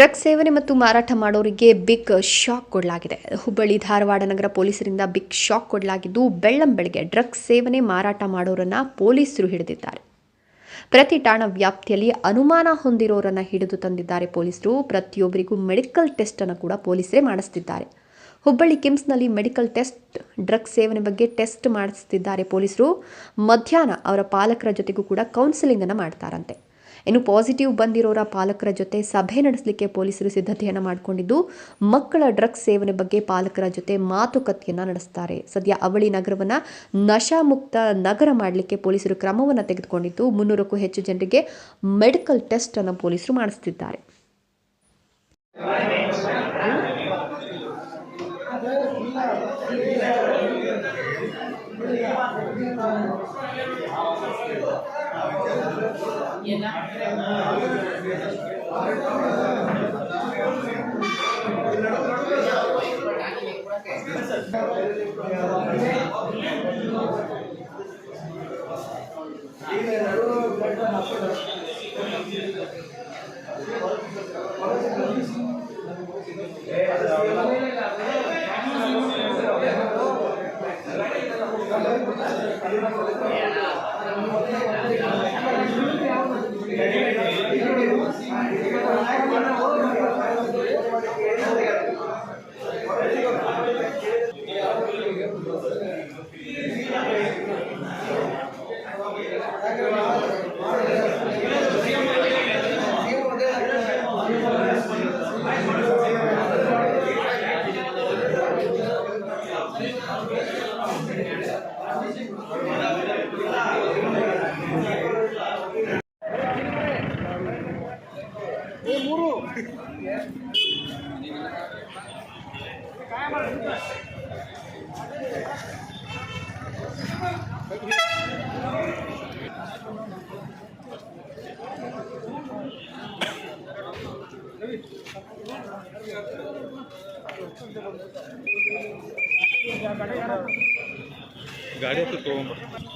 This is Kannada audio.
ಡ್ರಗ್ಸ್ ಸೇವನೆ ಮತ್ತು ಮಾರಾಟ ಮಾಡೋರಿಗೆ ಬಿಗ್ ಶಾಕ್ ಕೊಡಲಾಗಿದೆ. ಹುಬ್ಬಳ್ಳಿ ಧಾರವಾಡ ನಗರ ಪೊಲೀಸರಿಂದ ಬಿಗ್ ಶಾಕ್ ಕೊಡಲಾಗಿದ್ದು, ಬೆಳ್ಳಂ ಡ್ರಗ್ಸ್ ಸೇವನೆ ಮಾರಾಟ ಮಾಡೋರನ್ನ ಪೊಲೀಸರು ಹಿಡಿದಿದ್ದಾರೆ. ಪ್ರತಿ ಠಾಣಾ ವ್ಯಾಪ್ತಿಯಲ್ಲಿ ಅನುಮಾನ ಹೊಂದಿರೋರನ್ನ ಹಿಡಿದು ತಂದಿದ್ದಾರೆ ಪೊಲೀಸರು. ಪ್ರತಿಯೊಬ್ಬರಿಗೂ ಮೆಡಿಕಲ್ ಟೆಸ್ಟ್ ಅನ್ನು ಕೂಡ ಪೊಲೀಸರೇ ಮಾಡಿಸ್ತಿದ್ದಾರೆ. ಹುಬ್ಬಳ್ಳಿ ಕಿಮ್ಸ್ನಲ್ಲಿ ಮೆಡಿಕಲ್ ಟೆಸ್ಟ್, ಡ್ರಗ್ ಸೇವನೆ ಬಗ್ಗೆ ಟೆಸ್ಟ್ ಮಾಡಿಸ್ತಿದ್ದಾರೆ ಪೊಲೀಸರು. ಮಧ್ಯಾಹ್ನ ಅವರ ಪಾಲಕರ ಜೊತೆಗೂ ಕೂಡ ಕೌನ್ಸಿಲಿಂಗ್ ಅನ್ನು ಮಾಡ್ತಾರಂತೆ. ಇನ್ನು ಪಾಸಿಟಿವ್ ಬಂದಿರೋರ ಪಾಲಕರ ಜೊತೆ ಸಭೆ ನಡೆಸಲಿಕ್ಕೆ ಪೊಲೀಸರು ಸಿದ್ಧತೆಯನ್ನು ಮಾಡಿಕೊಂಡಿದ್ದು, ಮಕ್ಕಳ ಡ್ರಗ್ಸ್ ಸೇವನೆ ಬಗ್ಗೆ ಪಾಲಕರ ಜೊತೆ ಮಾತುಕತೆಯನ್ನು ನಡೆಸ್ತಾರೆ. ಸದ್ಯ ಅವಳಿ ನಗರವನ್ನು ನಶಾಮುಕ್ತ ನಗರ ಮಾಡಲಿಕ್ಕೆ ಪೊಲೀಸರು ಕ್ರಮವನ್ನು ತೆಗೆದುಕೊಂಡಿದ್ದು, ಮುನ್ನೂರಕ್ಕೂ ಹೆಚ್ಚು ಜನರಿಗೆ ಮೆಡಿಕಲ್ ಟೆಸ್ಟ್ ಅನ್ನು ಪೊಲೀಸರು Gracias. Gracias. ಗಾಡಿ ತೊಗೊಂಬರ್ತೀನಿ